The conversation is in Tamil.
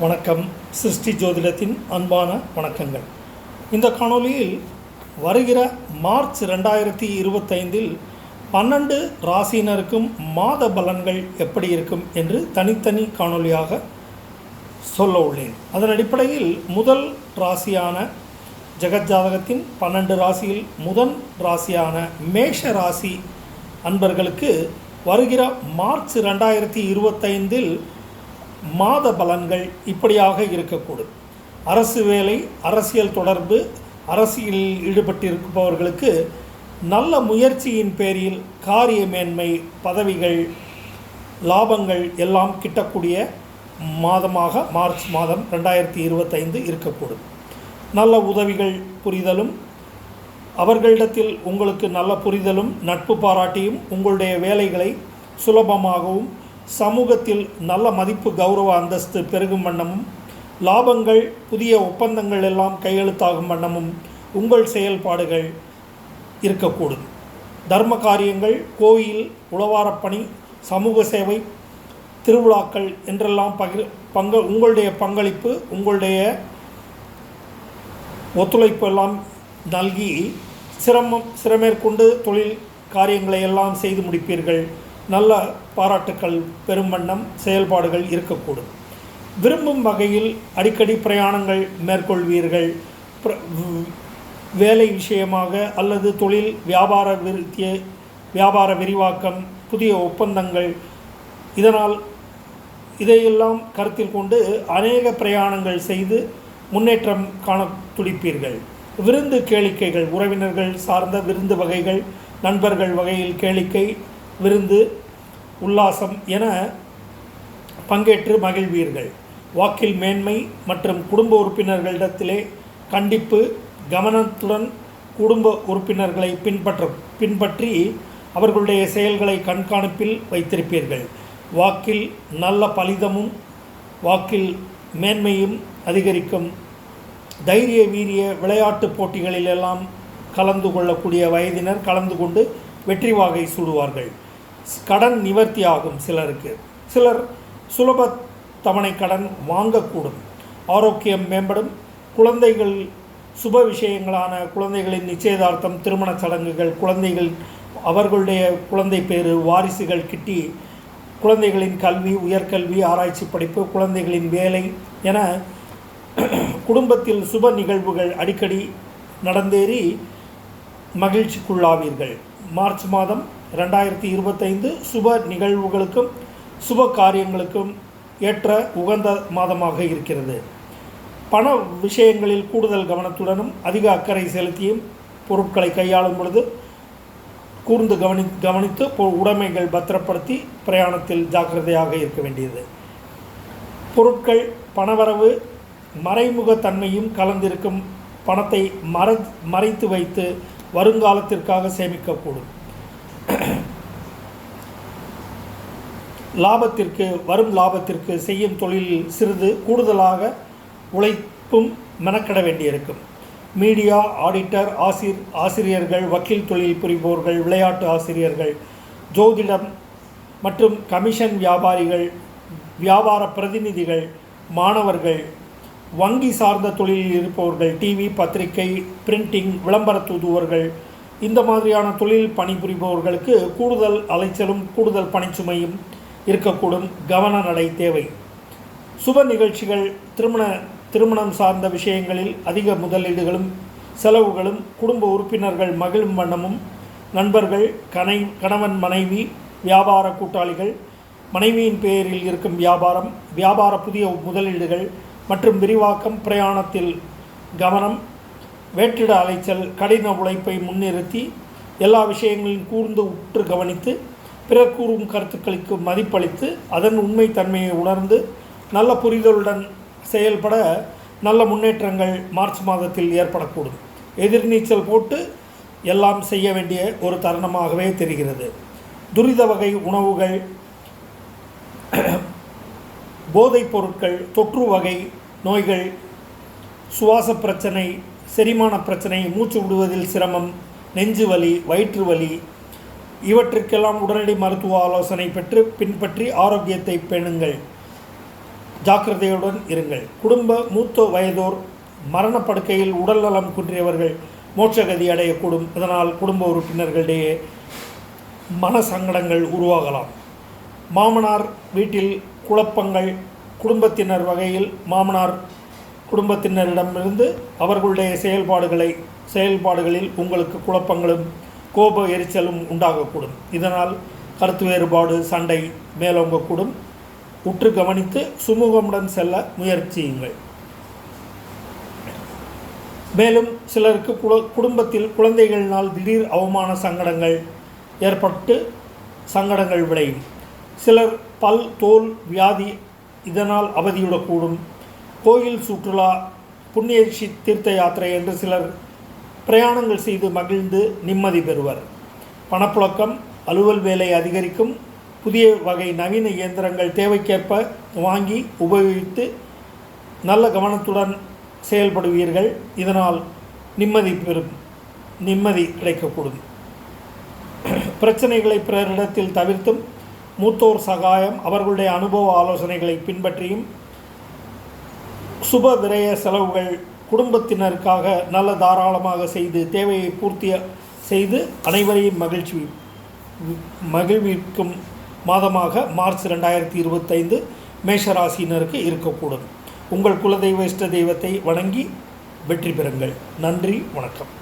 வணக்கம். சிருஷ்டி ஜோதிடத்தின் அன்பான வணக்கங்கள். இந்த காணொளியில் வருகிற மார்ச் ரெண்டாயிரத்தி இருபத்தைந்தில் பன்னெண்டு ராசியினருக்கும் மாத பலன்கள் எப்படி இருக்கும் என்று தனித்தனி காணொளியாக சொல்ல உள்ளேன். அதன் அடிப்படையில் முதல் ராசியான ஜெகஜாதகத்தின் பன்னெண்டு ராசியில் முதல் ராசியான மேஷ ராசி அன்பர்களுக்கு வருகிற மார்ச் ரெண்டாயிரத்தி இருபத்தைந்தில் மாத பலன்கள் இப்படியாக இருக்கக்கூடும். அரசு வேலை அரசியல் தொடர்பு அரசியலில் ஈடுபட்டிருப்பவர்களுக்கு நல்ல முயற்சியின் பேரில் காரிய மேன்மை பதவிகள் லாபங்கள் எல்லாம் கிட்டக்கூடிய மாதமாக மார்ச் மாதம் ரெண்டாயிரத்தி இருபத்தைந்து இருக்கக்கூடும். நல்ல உதவிகள் புரிதலும் அவர்களிடத்தில் உங்களுக்கு நல்ல புரிதலும் நட்பு பாராட்டியும் உங்களுடைய வேலைகளை சுலபமாகவும் சமூகத்தில் நல்ல மதிப்பு கௌரவ அந்தஸ்து பெருகும் வண்ணமும் லாபங்கள் புதிய ஒப்பந்தங்கள் எல்லாம் கையெழுத்தாகும் வண்ணமும் உங்கள் செயல்பாடுகள் இருக்கக்கூடும். தர்ம காரியங்கள் கோயில் உளவாரப்பணி சமூக சேவை திருவிழாக்கள் என்றெல்லாம் பகிர் பங்கு உங்களுடைய பங்களிப்பு உங்களுடைய ஒத்துழைப்பு எல்லாம் நல்கி சிரமம் சிரமேற்கொண்டு தொழில் காரியங்களை எல்லாம் செய்து முடிப்பீர்கள். நல்ல பாராட்டுக்கள் பெரும் வண்ணம் செயல்பாடுகள் இருக்கக்கூடும். விரும்பும் வகையில் அடிக்கடி பிரயாணங்கள் மேற்கொள்வீர்கள். வேலை விஷயமாக அல்லது தொழில் வியாபார விருத்திய வியாபார விரிவாக்கம் புதிய ஒப்பந்தங்கள் இதனால் இதையெல்லாம் கருத்தில் கொண்டு அநேக பிரயாணங்கள் செய்து முன்னேற்றம் காண துடிப்பீர்கள். விருந்து கேளிக்கைகள் உறவினர்கள் சார்ந்த விருந்து வகைகள் நண்பர்கள் வகையில் கேளிக்கை விருந்து உல்லாசம் என பங்கேற்று மகிழ்வீர்கள். வாக்கில் மேன்மை மற்றும் குடும்ப உறுப்பினர்களிடத்திலே கண்டிப்பு கவனத்துடன் குடும்ப உறுப்பினர்களை பின்பற்ற பின்பற்றி அவர்களுடைய செயல்களை கண்காணிப்பில் வைத்திருப்பீர்கள். வாக்கில் நல்ல பலிதமும் வாக்கில் மேன்மையும் அதிகரிக்கும். தைரிய வீரிய விளையாட்டுப் போட்டிகளில் எல்லாம் கலந்து கொள்ளக்கூடிய வயதினர் கலந்து கொண்டு வெற்றி வாகை சூடுவார்கள். கடன் நிவர்த்தி ஆகும் சிலருக்கு. சிலர் சுலப தவணை கடன் வாங்கக்கூடும். ஆரோக்கியம் மேம்படும். குழந்தைகள் சுப விஷயங்களான குழந்தைகளின் நிச்சயதார்த்தம் திருமணச் சடங்குகள் குழந்தைகள் அவர்களுடைய குழந்தை பேரு வாரிசுகள் கிட்டி குழந்தைகளின் கல்வி உயர்கல்வி ஆராய்ச்சி படிப்பு குழந்தைகளின் வேலை என குடும்பத்தில் சுப நிகழ்வுகள் அடிக்கடி நடந்தேறி மகிழ்ச்சிக்குள்ளாவீர்கள். மார்ச் மாதம் ரெண்டாயிரத்தி இருபத்தைந்து சுப நிகழ்வுகளுக்கும் சுப காரியங்களுக்கும் ஏற்ற உகந்த மாதமாக இருக்கிறது. பண விஷயங்களில் கூடுதல் கவனத்துடனும் அதிக அக்கறை செலுத்தியும் பொருட்களை கையாளும் பொழுது கூர்ந்து கவனி கவனித்து உடைமைகள் பத்திரப்படுத்தி பிரயாணத்தில் ஜாக்கிரதையாக இருக்க வேண்டியது. பொருட்கள் பணவரவு மறைமுகத்தன்மையும் கலந்திருக்கும் பணத்தை மற மறைத்து வைத்து வருங்காலத்திற்காக சேமிக்கக்கூடும். லாபத்திற்கு வரும் லாபத்திற்கு செய்யும் தொழிலில் சிறிது கூடுதலாக உழைப்பும் மெனக்கட வேண்டியிருக்கும். மீடியா ஆடிட்டர் ஆசிர் ஆசிரியர்கள் வக்கீல் தொழில் புரிபவர்கள் விளையாட்டு ஆசிரியர்கள் ஜோதிடம் மற்றும் கமிஷன் வியாபாரிகள் வியாபார பிரதிநிதிகள் மாணவர்கள் வங்கி சார்ந்த தொழிலில் இருப்பவர்கள் டிவி பத்திரிகை பிரிண்டிங் விளம்பர தூதுவர்கள் இந்த மாதிரியான தொழில் பணிபுரிபவர்களுக்கு கூடுதல் அலைச்சலும் கூடுதல் பணிச்சுமையும் இருக்கக்கூடும். கவன நடை தேவை. சுப நிகழ்ச்சிகள் திருமண திருமணம் சார்ந்த விஷயங்களில் அதிக முதலீடுகளும் செலவுகளும் குடும்ப உறுப்பினர்கள் மகிழும் வண்ணமும் நண்பர்கள் கனை கணவன் மனைவி வியாபார கூட்டாளிகள் மனைவியின் பெயரில் இருக்கும் வியாபாரம் வியாபார புதிய முதலீடுகள் மற்றும் விரிவாக்கம் பிரயாணத்தில் கவனம் வேற்றிட அலைச்சல் கடின உழைப்பை முன்னிறுத்தி எல்லா விஷயங்களையும் கூர்ந்து உற்று கவனித்து பிறர் கூறும் கருத்துக்களுக்கு மதிப்பளித்து அதன் உண்மை தன்மையை உணர்ந்து நல்ல புரிதலுடன் செயல்பட நல்ல முன்னேற்றங்கள் மார்ச் மாதத்தில் ஏற்படக்கூடும். எதிர்நீச்சல் போட்டு எல்லாம் செய்ய வேண்டிய ஒரு தருணமாகவே தெரிகிறது. துரித வகை உணவுகள் போதைப் பொருட்கள் தொற்று வகை நோய்கள் சுவாச பிரச்சனை செரிமான பிரச்சனை மூச்சு விடுவதில் சிரமம் நெஞ்சு வலி வயிற்று வலி இவற்றுக்கெல்லாம் உடனடி மருத்துவ ஆலோசனை பெற்று பின்பற்றி ஆரோக்கியத்தை பேணுங்கள். ஜாக்கிரதையுடன் இருங்கள். குடும்ப மூத்த வயதோர் மரணப்படுக்கையில் உடல்நலம் குன்றியவர்கள் மோட்சகதி அடையக்கூடும். இதனால் குடும்ப உறுப்பினர்களிடையே மன சங்கடங்கள் உருவாகலாம். மாமனார் வீட்டில் குழப்பங்கள் குடும்பத்தினர் வகையில் மாமனார் குடும்பத்தினரிடமிருந்து அவர்களுடைய செயல்பாடுகளை செயல்பாடுகளில் உங்களுக்கு குழப்பங்களும் கோப எரிச்சலும் உண்டாகக்கூடும். இதனால் கருத்து வேறுபாடு சண்டை மேலோங்கக்கூடும். உற்று கவனித்து சுமூகமுடன் செல்ல முயற்சியுங்கள். மேலும் சிலருக்கு குல குடும்பத்தில் குழந்தைகளினால் திடீர் அவமான சங்கடங்கள் ஏற்பட்டு சங்கடங்கள் விளையும். சிலர் பல் தோல் வியாதி இதனால் அவதியிடக்கூடும். கோயில் சுற்றுலா புண்ணியட்சி தீர்த்த யாத்திரை என்று சிலர் பிரயாணங்கள் செய்து மகிழ்ந்து நிம்மதி பெறுவர். பணப்புழக்கம் அலுவல் வேலை அதிகரிக்கும் புதிய வகை நவீன இயந்திரங்கள் தேவைக்கேற்ப வாங்கி உபயோகித்து நல்ல கவனத்துடன் செயல்படுவீர்கள். இதனால் நிம்மதி பெறும் நிம்மதி கிடைக்கக்கூடும். பிரச்சனைகளை பிறரிடத்தில் தவிர்த்தும் மூத்தோர் சகாயம் அவர்களுடைய அனுபவ ஆலோசனைகளை பின்பற்றியும் சுப விரய செலவுகள் குடும்பத்தினருக்காக நல்ல தாராளமாக செய்து தேவையை பூர்த்தி செய்து அனைவரையும் மகிழ்ச்சி மகிழ்விக்கும் மாதமாக மார்ச் ரெண்டாயிரத்தி இருபத்தைந்து மேஷராசினருக்கு இருக்கக்கூடும். உங்கள் குலதெய்வ இஷ்ட தெய்வத்தை வணங்கி வெற்றி பெறுங்கள். நன்றி வணக்கம்.